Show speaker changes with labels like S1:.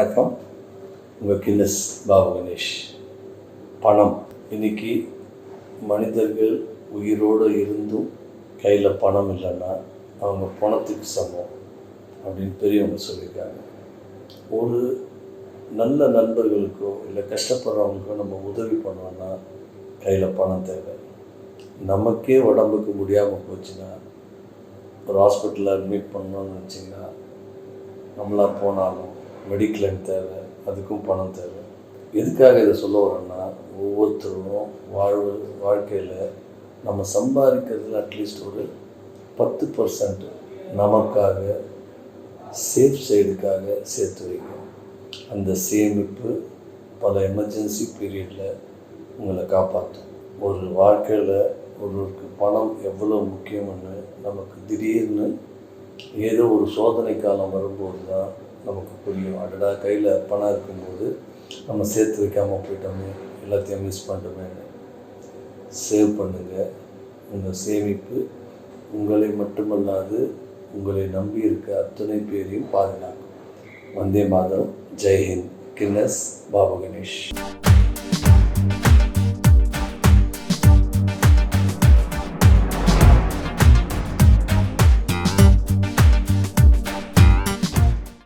S1: வணக்கம். உங்கள் கின்னஸ் பாபு கணேஷ். பணம். இன்னைக்கு மனிதர்கள் உயிரோடு இருந்தும் கையில் பணம் இல்லைன்னா அவங்க பணத்துக்கு சமம் அப்படின்னு பெரியவங்க சொல்லியிருக்காங்க. ஒரு நல்ல நண்பர்களுக்கோ இல்லை கஷ்டப்படுறவங்களுக்கோ நம்ம உதவி பண்ணோம்னா கையில் பணம் தேவை. நமக்கே உடம்புக்கு முடியாமல் போச்சுன்னா ஒரு ஹாஸ்பிட்டலில் அட்மிட் பண்ணோன்னு வச்சிங்கன்னா நம்மளா போனாலும் மெடிக்ளைம் தேவை அதுக்கும் பணம் தேவை. எதுக்காக இதை சொல்ல வரேன்னா ஒவ்வொருத்தரும் வாழ்வு வாழ்க்கையில் நம்ம சம்பாதிக்கிறதுல அட்லீஸ்ட் ஒரு பத்து பர்சன்ட் நமக்காக சேஃப் சைடுக்காக சேர்த்து வைக்கும் அந்த சேமிப்பு பல எமர்ஜென்சி பீரியடில் உங்களை காப்பாற்றும். ஒரு வாழ்க்கையில் ஒருவருக்கு பணம் எவ்வளோ முக்கியம்னு நமக்கு திடீர்னு ஏதோ ஒரு சோதனை காலம் வரும்போது தான் நமக்கு புரியும். அடடா கையில் பணம் இருக்கும்போது நம்ம சேர்த்து வைக்காமல் போயிட்டோமே எல்லாத்தையும் மிஸ் பண்ணிட்டோமே. சேவ் பண்ணுங்கள் உங்கள் சேமிப்பு உங்களை மட்டுமல்லாது உங்களை நம்பி இருக்க அத்தனை பேரையும் பாதுகாக்கும். வந்தே மாதம் ஜெய்ஹிந்த் கின்னஸ். பாபு கணேஷ்.